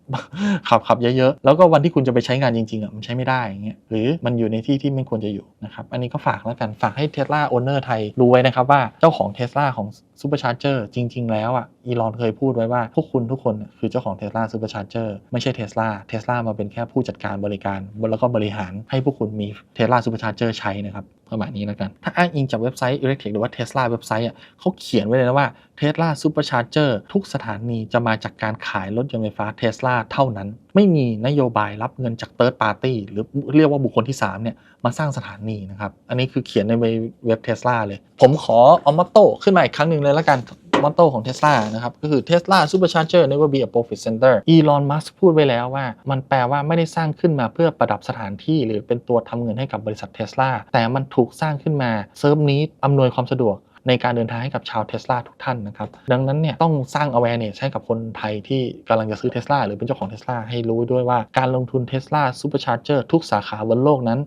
ขับขับเยอะๆ แล้วก็วันที่คุณจะไปใช้งานจริงๆอะมันใช้ไม่ได้อย่างเงี้ยหรือมันอยู่ในที่ที่ไม่ควรจะอยู่นะครับอันนี้ก็ฝากแล้วกันฝากให้เทสลาโอเนอร์ไทยรู้ไว้นะครับว่าเจ้าของเทสลาของซูเปอร์ชาร์เจอร์จริง ๆ แล้วอะอีลอนเคยพูดไว้ว่าพวกคุณทุกคนคือเจ้าของเทสลาซูเปอร์ชาร์เจอร์ไม่ใช่เทสลาเทสลามาเป็นแค่ผู้จัดการบริการแล้วก็บริหารให้พวกคุณมีเทสลาซูเปอร์ชาร์เจอร์ใช้นะครับประมาณนี้แล้วกัน ถ้าอ้างอิงจากเว็บไซต์ Electric หรือว่า Tesla เว็บไซต์อะเขาเขียนไว้เลยนะว่า Tesla Supercharger ทุกสถานีจะมาจากการขายรถยนต์ไฟฟ้า Tesla เท่านั้น ไม่มีนโยบายรับเงินจาก Third Party หรือเรียกว่าบุคคลที่3เนี่ยมาสร้างสถานีนะครับ อันนี้คือเขียนในเว็บ Tesla เลย ผมขอเอามอตโต้ขึ้นมาอีกครั้งหนึ่งเลยแล้วกันมอตโต้ของ Tesla นะครับ ก็คือ Tesla Supercharger never be a profit center Elon Musk พูดไว้แล้วว่า มันแปลว่าไม่ได้สร้างขึ้นมาเพื่อประดับสถานที่ หรือเป็นตัวทำเงินให้กับบริษัท Tesla แต่มันถูกสร้างขึ้นมาเซิร์ฟนี้อำนวยความสะดวก ในการเดินทางให้กับชาวเทสลาทุกท่านนะครับ ดังนั้นเนี่ยต้องสร้าง awareness ให้กับคนไทยที่กำลังจะซื้อเทสลาหรือเป็นเจ้าของเทสลาให้รู้ด้วยว่าการลงทุนเทสลาซูเปอร์ชาร์เจอร์ทุกสาขาบนโลกนั้น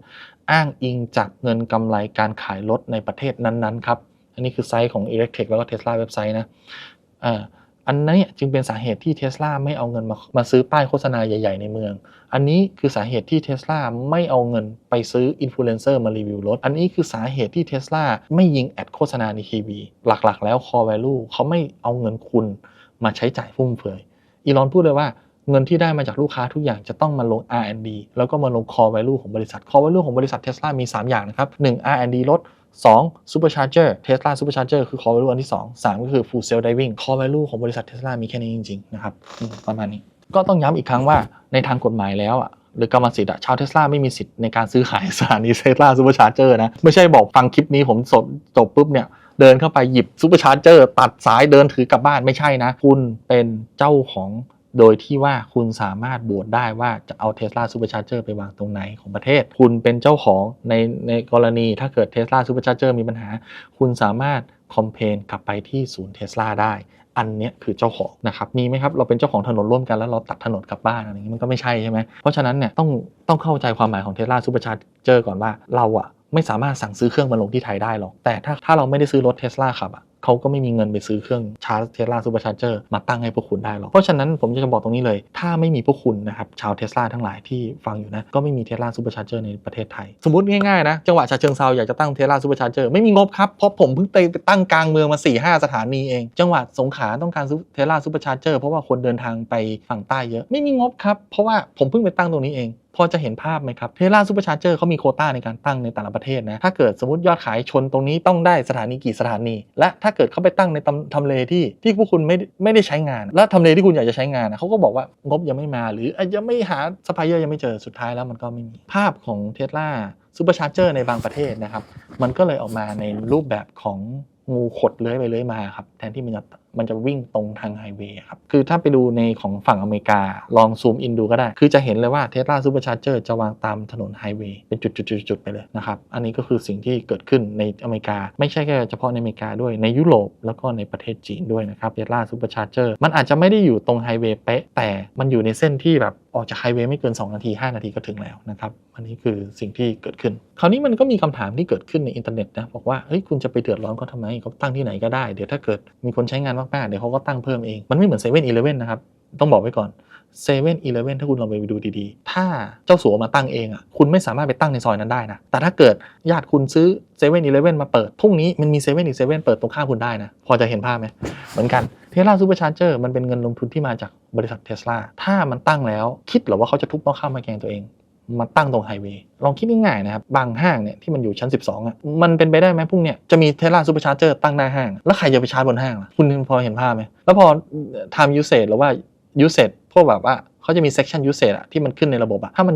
อ้างอิงจากเงินกำไรการขายรถในประเทศนั้นๆครับ อันนี้คือไซต์ของ Electric แล้วก็ Tesla เว็บไซต์นะอ่า อันนี้จึงเป็นสาเหตุที่เท s l a ไม่เอาเงินมามาซื้อป้ายโฆษณาใหญ่ ๆ ในเมือง อันนี้คือสาเหตุที่เท s l a ไม่เอาเงินไปซื้ออินฟลูเอนเซอร์มารีวิวรถ อันนี้คือสาเหตุที่เท s l a ไม่ยิงแอดโฆษณาในทีวีหลักๆ แล้ว core value เขาไม่เอาเงินคุณมาใช้จ่ายฟุ่มเฟือย อีลอนพูดเลยว่าเงินที่ได้มาจากลูกค้าทุกอย่างจะต้องมาลง R&D แล้วก็มาลง core value ของบริษัท core value ของบริษัทเท s l a มี 3 อย่างนะครับ 1 R&D ลด 2 Supercharger Tesla Supercharger คือ core value อันที่ 2 3 ก็คือ full self driving core value ของบริษัท Tesla มีแค่นี้จริงๆนะครับประมาณนี้ ก็ต้องย้ำอีกครั้งว่าในทางกฎหมายแล้วอะหรือกรรมสิทธิ์อะชาวเทสลาไม่มีสิทธิ์ในการซื้อขายสถานีเทสลาซูเปอร์ชาร์เจอร์นะ ไม่ใช่บอกฟังคลิปนี้ผมจบจบปุ๊บเนี่ย เดินเข้าไปหยิบซูเปอร์ชาร์เจอร์ตัดสายเดินถือกลับบ้านไม่ใช่นะ คุณเป็นเจ้าของ โดยที่ว่าคุณสามารถบวชได้ว่าจะเอาเทสลาซูเปอร์ชาร์เจอร์ไปวางตรงไหนของประเทศ คุณเป็นเจ้าของในในกรณีถ้าเกิดเทสลาซูเปอร์ชาร์เจอร์มีปัญหา คุณสามารถคอมเพนกลับไปที่ศูนย์เทสลาได้อันเนี้ยคือเจ้าของนะครับ มีไหมครับ เราเป็นเจ้าของถนนร่วมกันแล้วเราตัดถนนกลับบ้านอะไรอย่างนี้มันก็ไม่ใช่ใช่ไหม เพราะฉะนั้นเนี่ยต้องต้องเข้าใจความหมายของเทสลาซูเปอร์ชาร์เจอร์ก่อนว่าเราอะไม่สามารถสั่งซื้อเครื่องมาลงที่ไทยได้หรอก แต่ถ้าถ้าเราไม่ได้ซื้อรถเทสลาขับอะ เขาก็ไม่มีเงินไปซื้อเครื่องชาร์จเทสลาซูเปอร์ชาร์เจอร์มาตั้งให้พวกคุณได้หรอก เพราะฉะนั้นผมจะบอกตรงนี้เลย ถ้าไม่มีพวกคุณนะครับชาวเทสลาทั้งหลายที่ฟังอยู่นะ ก็ไม่มีเทสลาซูเปอร์ชาร์เจอร์ในประเทศไทย สมมติง่ายๆนะ จังหวัดฉะเชิงเซาอยากจะตั้งเทสลาซูเปอร์ชาร์เจอร์ไม่มีงบครับ เพราะผมเพิ่งไปตั้งกลางเมืองมา4ี่ห้าสถานีเอง จังหวัดสงขลาต้องการเทสลาซูเปอร์ชาร์เจอร์เพราะว่าคนเดินทางไปฝั่งใต้เยอะไม่มีงบครับเพราะว่าผมเพิ่งไปตั้งตรงนี้เอง พอจะเห็นภาพไหมครับเทสลาซูเปอร์ชาร์เจอร์เขามีโคต้าในการตั้งในแต่ละประเทศนะถ้าเกิดสมมติยอดขายชนตรงนี้ต้องได้สถานีกี่สถานี และถ้าเกิดเขาไปตั้งในตำทำเลที่ที่พวกคุณไม่ไม่ได้ใช้งาน และทำเลที่คุณอยากจะใช้งานนะเขาก็บอกว่างบยังไม่มาหรืออาจจะไม่หาสปายเออร์ยังไม่เจอสุดท้ายแล้วมันก็ไม่มีภาพของเทสลาซูเปอร์ชาร์เจอร์ในบางประเทศนะครับมันก็เลยออกมาในรูปแบบของงูขดเลื้อยไปเลื้อยมาครับแทนที่มันจะ มันจะวิ่งตรงทางไฮเวย์ครับ คือถ้าไปดูในของฝั่งอเมริกา ลองซูมอินดูก็ได้ คือจะเห็นเลยว่าเทสลาซูเปอร์ชาร์เจอร์จะวางตามถนนไฮเวย์เป็นจุดๆๆไปเลยนะครับ อันนี้ก็คือสิ่งที่เกิดขึ้นในอเมริกา ไม่ใช่แค่เฉพาะในอเมริกาด้วย ในยุโรปแล้วก็ในประเทศจีนด้วยนะครับเทสลาซูเปอร์ชาร์เจอร์มันอาจจะไม่ได้อยู่ตรงไฮเวย์เป๊ะแต่มันอยู่ในเส้นที่แบบออกจากไฮเวย์ไม่เกิน 2 นาที 5 นาทีก็ถึงแล้วนะครับ อันนี้คือสิ่งที่เกิดขึ้น คราวนี้มันก็มีคำถามที่เกิดขึ้นในอินเทอร์เน็ตนะบอกว่าเฮ้ยคุณจะไปเดือดร้อนเขาทำไมเขาตั้งที่ไหนก็ได้เดี๋ยวถ้าเกิดมีคนใช้งานมากๆเดี๋ยวเขาก็ตั้งเพิ่มเอง มันไม่เหมือนเซเว่นอีเลเว่นนะครับ ต้องบอกไว้ก่อนเซเว่นอีเลเว่นถ้าคุณลองไปดูดีๆ ถ้าเจ้าสัวมาตั้งเองอะคุณไม่สามารถไปตั้งในซอยนั้นได้นะ แต่ถ้าเกิดญาติคุณซื้อเซเว่นอีเลเว่นมาเปิด พรุ่งนี้มันมีเซเว่นอีเซเว่นเปิดตรงข้ามคุณได้นะ พอจะเห็นภาพไหม เหมือนกันเทสลาซูเปอร์ชาร์เจอร์มันเป็นเงินลงทุนที่มาจากบริษัทเทสลาถ้ามันตั้งแล้วคิดหรือว่าเขาจะทุบหม้อข้าวมาแกงตัวเอง มาตั้งตรงไฮเวย์ลองคิดง่ายๆนะครับ บางห้างเนี่ยที่มันอยู่ชั้น 12 อะ มันเป็นไปได้ไหมพรุ่งเนี้ยจะมีเทสลาซูเปอร์ชาร์เจอร์ตั้งหน้าห้าง แล้วใครจะไปชาร์จบนห้างล่ะ คุณพอเห็นภาพไหม แล้วพอ time usage หรือว่า usage พวกแบบว่าเขาจะมี section usage อะที่มันขึ้นในระบบอะถ้ามัน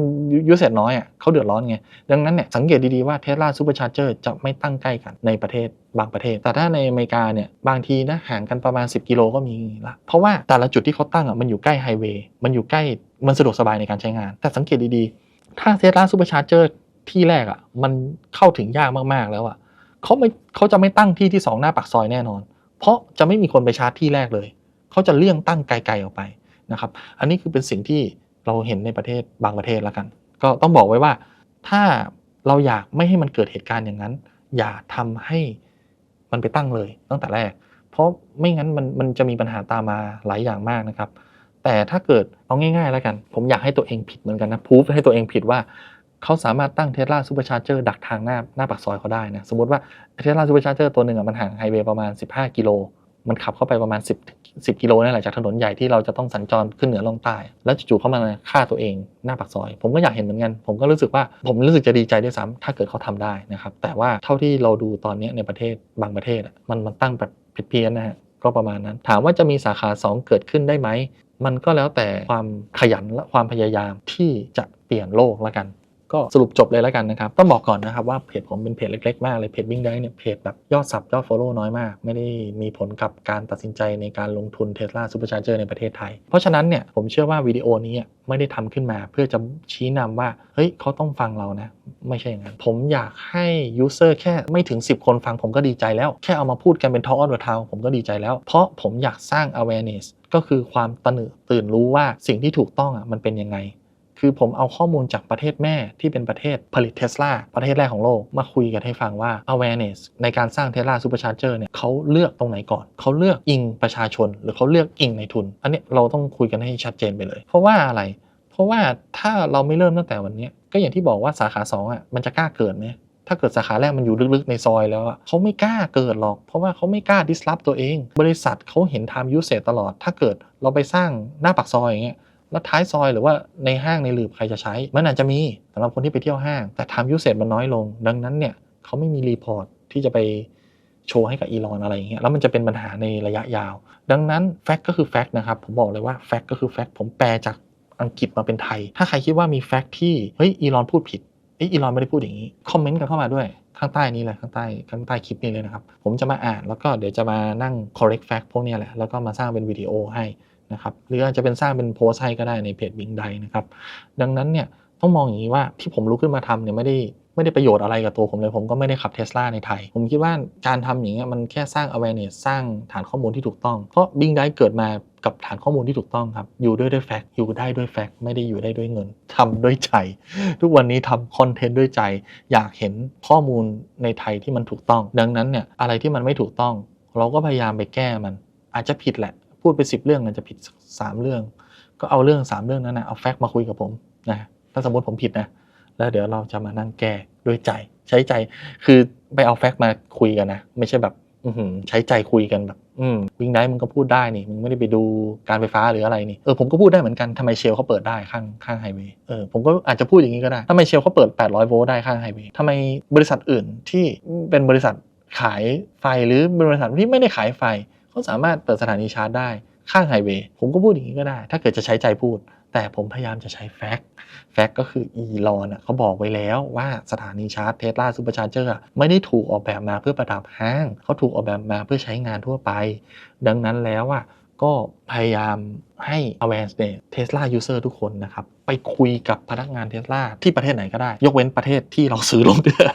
usage น้อยอะเขาเดือดร้อนไง ดังนั้นเนี่ยสังเกตดี ๆ ว่าเทสลาซูเปอร์ชาร์เจอร์จะไม่ตั้งใกล้กันในประเทศบางประเทศ แต่ถ้าในอเมริกาเนี่ยบางทีนะห่างกันประมาณ 10 กิโลก็มีละเพราะว่าแต่ละจุดที่เขาตั้งอะมันอยู่ใกล้ไฮเวย์มันอยู่ใกล้มันสะดวกสบายในการใช้งาน แต่สังเกตดี ๆ ถ้าเทสลาซูเปอร์ชาร์เจอร์ที่แรกอะมันเข้าถึงยากมากๆแล้วอะเขาไม่เขาจะไม่ตั้งที่ที่สองหน้าปากซอยแน่นอน เพราะจะไม่มีคนไปชาร์จที่แรกเลย เขาจะเลี่ยงตั้งไกลๆออกไปนะครับ อันนี้คือเป็นสิ่งที่เราเห็นในประเทศบางประเทศแล้วกัน ก็ต้องบอกไว้ว่า ถ้าเราอยากไม่ให้มันเกิดเหตุการณ์อย่างนั้น อย่าทำให้มันไปตั้งเลยตั้งแต่แรก เพราะไม่งั้นมันมันจะมีปัญหาตามมาหลายอย่างมากนะครับ แต่ถ้าเกิดเอาง่ายๆแล้วกัน ผมอยากให้ตัวเองผิดเหมือนกันนะพูฟให้ตัวเองผิดว่าเขาสามารถตั้งเทสลาซูเปอร์ชาร์เจอร์ดักทางหน้าหน้าปากซอยเขาได้นะสมมติว่าเทสลาซูเปอร์ชาร์เจอร์ตัวหนึ่งอะมันห่างไฮเวย์ประมาณ 15 กิโล มันขับเข้าไปประมาณ 10 10กิโลนี่แหละจากถนนใหญ่ที่เราจะต้องสัญจรขึ้นเหนือลงใต้ แล้วจู่ๆเข้ามาฆ่าตัวเองหน้าปากซอย ผมก็อยากเห็นเหมือนกัน ผมก็รู้สึกว่าผมรู้สึกจะดีใจด้วยซ้ำถ้าเกิดเขาทำได้นะครับแต่ว่าเท่าที่เราดูตอนนี้ในประเทศบางประเทศมันมันตั้งแบบผิดเพี้ยนนะฮะก็ประมาณนั้น ถามว่าจะมีสาขา 2 เกิดขึ้นได้ไหม มันก็แล้วแต่ความขยันและความพยายามที่จะเปลี่ยนโลกแล้วกัน ก็สรุปจบเลยแล้วกันนะครับ ต้องบอกก่อนนะครับว่าเพจผมเป็นเพจเล็กๆมากเลยเพจวิ่งได้เนี่ยเพจแบบยอดสับยอด Follow น้อยมาก ไม่ได้มีผลกับการตัดสินใจในการลงทุน Tesla Supercharger ในประเทศไทย เพราะฉะนั้นเนี่ยผมเชื่อว่าวิดีโอนี้ไม่ได้ทำขึ้นมา เพื่อจะชี้นำว่าเฮ้ยเขาต้องฟังเรานะไม่ใช่อย่างนั้น ผมอยากให้ user แค่ไม่ถึง 10 คนฟังผมก็ดีใจแล้ว แค่เอามาพูดกันเป็น Talk of the Town ผมก็ดีใจแล้ว เพราะผมอยากสร้าง awareness ก็คือความตระหนตื่นรู้ว่าสิ่งที่ถูกต้องอะมันเป็นยังไง คือผมเอาข้อมูลจากประเทศแม่ที่เป็นประเทศผลิตเทสลาประเทศแรกของโลกมาคุยกันให้ฟังว่า awareness ในการสร้างเทสลาซูเปอร์ชาร์เจอร์เนี่ยเขาเลือกตรงไหนก่อน เขาเลือกอิงประชาชน หรือเขาเลือกอิงในทุน อันนี้เราต้องคุยกันให้ชัดเจนไปเลย เพราะว่าอะไร เพราะว่าถ้าเราไม่เริ่มตั้งแต่วันนี้ก็อย่างที่บอกว่าสาขา2อะมันจะกล้าเกิดไหม ถ้าเกิดสาขาแรกมันอยู่ลึกๆในซอยแล้วเขาไม่กล้าเกิดหรอก เพราะว่าเขาไม่กล้า disrupt ตัวเอง บริษัทเขาเห็น time usage ตลอด ถ้าเกิดเราไปสร้างหน้าปากซอยอย่างเงี้ยแล้วท้ายซอยหรือว่าในห้างในหลืบใครจะใช้ มันอาจจะมีสำหรับคนที่ไปเที่ยวห้าง แต่ time usage มันน้อยลง ดังนั้นเนี่ยเขาไม่มีรีพอร์ตที่ที่จะไปโชว์ให้กับอีลอนอะไรอย่างเงี้ยแล้วมันจะเป็นปัญหาในระยะยาว ดังนั้นแฟกต์ก็คือแฟกต์นะครับผมบอกเลยว่าแฟกต์ก็คือแฟกต์ผมแปลจากอังกฤษมาเป็นไทย ถ้าใครคิดว่ามีแฟกต์ที่เฮ้ยอีลอนพูดผิด เอ้อีลอนไม่ได้พูดอย่างนี้ คอมเมนต์กันเข้ามาด้วยข้างใต้นี้เลยข้างใต้ข้างใต้คลิปนี้เลยนะครับ ผมจะมาอ่านแล้วก็เดี๋ยวจะมานั่ง correct fact พวกนี้แหละ แล้วก็มาสร้างเป็นวิดีโอให้นะครับ หรืออาจจะเป็นสร้างเป็นโพสต์ให้ก็ได้ในเพจบิงไดนะครับ ดังนั้นเนี่ยต้องมองอย่างนี้ว่าที่ผมลุกขึ้นมาทำเนี่ยไม่ได้ไม่ได้ประโยชน์อะไรกับตัวผมเลย ผมก็ไม่ได้ขับเทสลาในไทย ผมคิดว่าการทำอย่างเงี้ยมันแค่สร้าง awareness สร้างฐานข้อมูลที่ถูกต้อง เพราะ Bing ได้เกิดมา กับฐานข้อมูลที่ถูกต้องครับ อยู่ด้วยด้วยแฟกต์อยู่ได้ด้วยแฟกต์ไม่ได้อยู่ได้ด้วยเงินทำด้วยใจ ทุกวันนี้ทำคอนเทนต์ด้วยใจ อยากเห็นข้อมูลในไทยที่มันถูกต้อง ดังนั้นเนี่ยอะไรที่มันไม่ถูกต้อง เราก็พยายามไปแก้มัน อาจจะผิดแหละ พูดไปสิบเรื่องอาจจะผิดสามเรื่อง ก็เอาเรื่องสามเรื่องนั้นนะเอาแฟกต์มาคุยกับผมนะถ้าสมมติผมผิดนะแล้วเดี๋ยวเราจะมานั่งแก้ด้วยใจ ใช้ใจคือไปเอาแฟกต์มาคุยกันนะ ไม่ใช่แบบใช้ใจคุยกันแบบ อืมวิ่งได้มึงก็พูดได้นี่มึงไม่ได้ไปดูการไฟฟ้าหรืออะไรนี่เออผมก็พูดได้เหมือนกันทำไมเชลเขาเปิดได้ข้างข้างไฮเวย์เออผมก็อาจจะพูดอย่างนี้ก็ได้ทำไมเชลเขาเปิด 800 โวลต์ได้ข้างไฮเวย์ทำไมบริษัทอื่นที่เป็นบริษัทขายไฟหรือบริษัทที่ไม่ได้ขายไฟเขาสามารถเปิดสถานีชาร์จได้ข้างไฮเวย์ผมก็พูดอย่างนี้ก็ได้ ถ้าเกิดจะใช้ใจพูด แต่ผมพยายามจะใช้แฟกต์แฟกต์ก็คืออีลอนเขาบอกไว้แล้วว่าสถานีชาร์จเทสลาซูเปอร์ชาร์เจอร์ไม่ได้ถูกออกแบบมาเพื่อประดับห้างเขาถูกออกแบบมาเพื่อใช้งานทั่วไป ดังนั้นแล้วอะก็พยายามให้ awareness Tesla user ทุกคนนะครับ ไปคุยกับพนักงานเทสลาที่ประเทศไหนก็ได้ ยกเว้นประเทศที่เราซื้อลงเดือ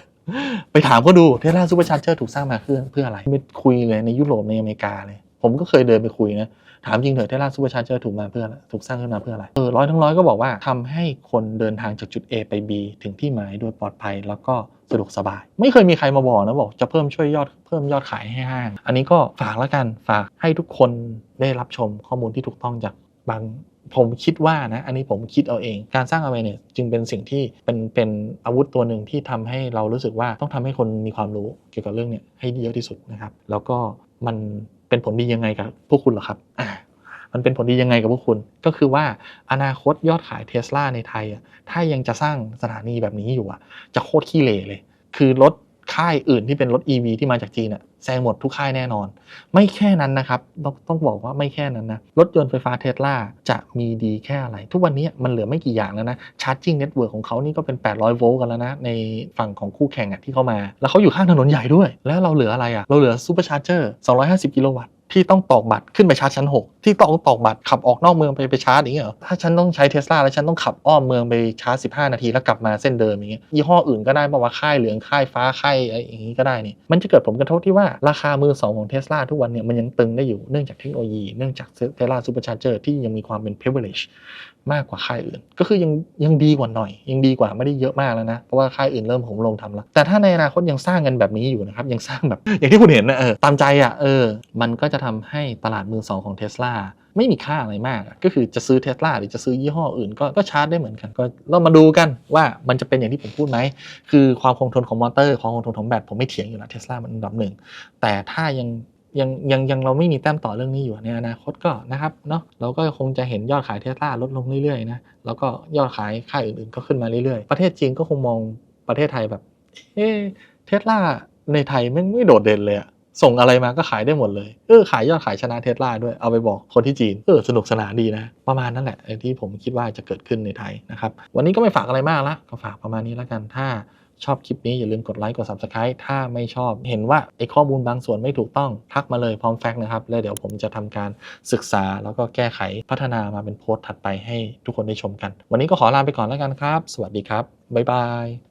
ไปถามเขาดูเทสลาซูเปอร์ชาร์เจอร์ถูกสร้างมาเพื่อเพื่ออะไรไม่คุยเลยในยุโรปในอเมริกาเลย ผมก็เคยเดินไปคุยนะ ถามจริงเถอะเทสลาซูเปอร์ชาร์เจอร์ถูกมาเพื่ออะไรถูกสร้างขึ้นมาเพื่ออะไรเออร้อยทั้งร้อยก็บอกว่าทำให้คนเดินทางจากจุด A ไป B ถึงที่หมายโดยปลอดภัยแล้วก็สะดวกสบาย ไม่เคยมีใครมาบอกนะบอกจะเพิ่มช่วยยอดเพิ่มยอดขายให้ห้าง อันนี้ก็ฝากแล้วกันฝากให้ทุกคนได้รับชมข้อมูลที่ถูกต้องจากบางผมคิดว่านะ อันนี้ผมคิดเอาเอง การสร้าง awareness จึงเป็นสิ่งที่เป็นเป็นอาวุธตัวหนึ่งที่ทำให้เรารู้สึกว่าต้องทำให้คนมีความรู้เกี่ยวกับเรื่องเนี้ยให้เยอะที่สุดนะครับ แล้วก็มัน เป็นผลดียังไงกับพวกคุณเหรอครับอ่ามันเป็นผลดียังไงกับพวกคุณ ก็คือว่าอนาคตยอดขายเทสลาในไทยอะถ้ายังจะสร้างสถานีแบบนี้อยู่อะ จะโคตรขี้เลเลย คือรถค่ายอื่นที่เป็นรถ EV ที่มาจากจีนอะ แซงหมดทุกค่ายแน่นอน ไม่แค่นั้นนะครับ ต้องต้องบอกว่าไม่แค่นั้นนะ รถยนต์ไฟฟ้าเทสลาจะมีดีแค่อะไร ทุกวันนี้มันเหลือไม่กี่อย่างแล้วนะชาร์จิ่งเน็ตเวิร์กของเขานี่ก็เป็น 800 โวลต์กันแล้วนะ ในฝั่งของคู่แข่งอะที่เข้ามา แล้วเขาอยู่ข้างถนนใหญ่ด้วย แล้วเราเหลืออะไรอะเราเหลือซูเปอร์ชาร์เจอร์250 กิโลวัตต์ ที่ต้องตอกบัตรขึ้นไปชาร์จชั้น 6 ที่ต้องตอกบัตรขับออกนอกเมืองไปไปชาร์จอย่างเงี้ยเหรอถ้าฉันต้องใช้เทสลาแล้วฉันต้องขับอ้อมเมืองไปชาร์จ 15 นาทีแล้วกลับมาเส้นเดิมอย่างเงี้ยยี่ห้ออื่นก็ได้มาว่าค่ายเหลืองค่ายฟ้าค่ายอะไรอย่างงี้ก็ได้นี่มันจะเกิดผลกระทบที่ว่าราคามือสองของเทสลาทุกวันเนี่ยมันยังตึงได้อยู่เนื่องจากเทคโนโลยีเนื่องจากเทสลาซูเปอร์ชาร์เจอร์ที่ยังมีความเป็น privilege มากกว่าค่ายอื่น ก็คือยังยังดีกว่าหน่อย ยังดีกว่าไม่ได้เยอะมากแล้วนะ เพราะว่าค่ายอื่นเริ่มผมลงทำแล้ว แต่ถ้าในอนาคตยังสร้างกันแบบนี้อยู่นะครับ ยังสร้างแบบ อย่างที่คุณเห็นนะเออตามใจอะเออ มันก็จะทำให้ตลาดมือสองของเทสลาไม่มีค่าอะไรมากอะก็คือจะซื้อเทสลาหรือจะซื้อยี่ห้ออื่นก็ก็ชาร์จได้เหมือนกัน ก็เรามาดูกันว่ามันจะเป็นอย่างที่ผมพูดไหม คือความคงทนของมอเตอร์ ความคงทนของแบตผมไม่เถียงอยู่แล้วเทสลามันอันดับหนึ่งแต่ถ้ายัง ยังยังยังเราไม่มีแต้มต่อเรื่องนี้อยู่ในอนาคตก็นะครับเนาะเราก็คงจะเห็นยอดขายเทสลาลดลงเรื่อยๆนะแล้วก็ยอดขายค่ายอื่นๆก็ขึ้นมาเรื่อยๆ ประเทศจีนก็คงมองประเทศไทยแบบ เอ๊เทสลาในไทยไม่ไม่โดดเด่นเลยอะส่งอะไรมาก็ขายได้หมดเลย เออขายยอดขายชนะเทสลาด้วย เอาไปบอกคนที่จีน เออสนุกสนานดีนะ ประมาณนั้นแหละที่ผมคิดว่าจะเกิดขึ้นในไทยนะครับ วันนี้ก็ไม่ฝากอะไรมากละ ก็ฝากประมาณนี้แล้วกัน ถ้า ชอบคลิปนี้อย่าลืมกดไลค์กด Subscribe ถ้าไม่ชอบเห็นว่าไอ้ข้อมูลบางส่วนไม่ถูกต้องทักมาเลยพร้อมแฟกต์นะครับแล้วเดี๋ยวผมจะทำการศึกษาแล้วก็แก้ไขพัฒนามาเป็นโพสต์ถัดไปให้ทุกคนได้ชมกัน วันนี้ก็ขอลาไปก่อนแล้วกันครับ สวัสดีครับบ๊ายบาย